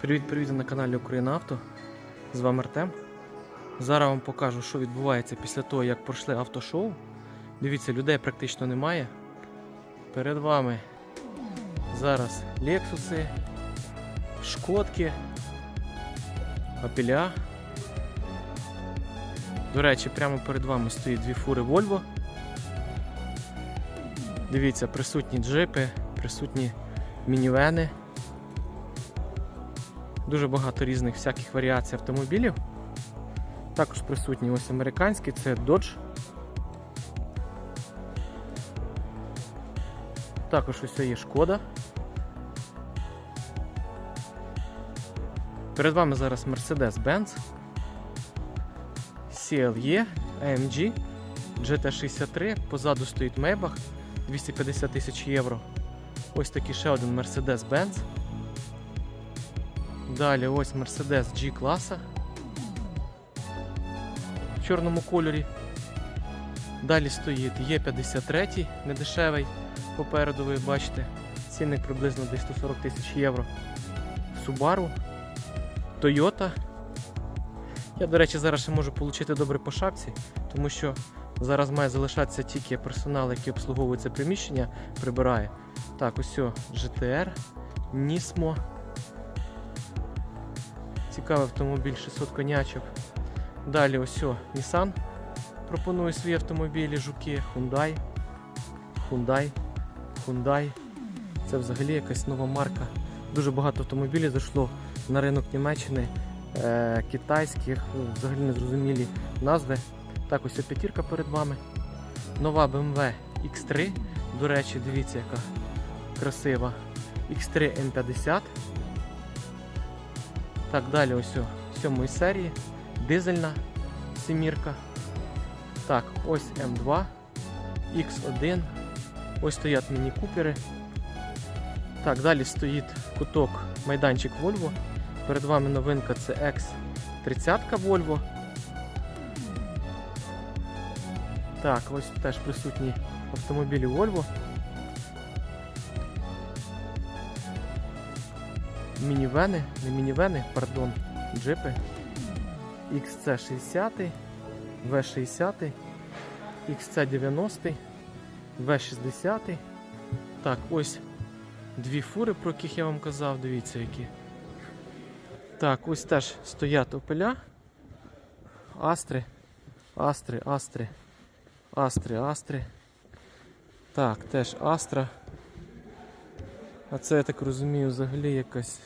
Привіт-привіт на каналі Українавто. З вами Артем. Зараз вам покажу, що відбувається після того, як пройшли автошоу. Дивіться, людей практично немає. Перед вами зараз Лексуси, Шкодки, Апеля. До речі, прямо перед вами стоїть дві фури Volvo. Дивіться, присутні джипи, присутні мінівени. Дуже багато різних всяких варіацій автомобілів. Також присутні ось американські, це Dodge. Також ось є шкода. Перед вами зараз Mercedes-Benz, CLE, AMG, GT63, позаду стоїть Maybach 250 тисяч євро. Ось такий ще один Mercedes-Benz. Далі ось Mercedes G класа в чорному кольорі. Далі стоїть Е53, недешевий. Попереду ви бачите, цінник приблизно десь 140 тисяч євро. Subaru, Toyota. Я, до речі, зараз ще можу отримати добре по шапці, тому що зараз має залишатися тільки персонал, який обслуговує це приміщення, прибирає. Так, ось GTR, Nismo. Цікавий автомобіль 600 конячок. Далі ось Nissan пропонує свої автомобілі, жуки, Hyundai. Hyundai, Hyundai. Це взагалі якась нова марка. Дуже багато автомобілів зайшло на ринок Німеччини, е, китайських, ну, взагалі незрозумілі назви. Так, ось п'ятірка перед вами. Нова BMW X3. До речі, дивіться, яка красива. X3 M50. Так, далі ось о, сьомої серії. Дизельна семірка. Так, ось М2, X1. Ось стоять міні-купери. Так, далі стоїть куток майданчик Volvo. Перед вами новинка це X30 Volvo. Так, ось теж присутні автомобілі Volvo. Мінівени, не мінівени, пардон, джипи. XC60, V60, XC90, V60. Так, ось дві фури, про яких я вам казав, дивіться які. Так, ось теж стоять опеля. Астри, астри, астри, астри, астри. Так, теж астра. А це, я так розумію, взагалі якась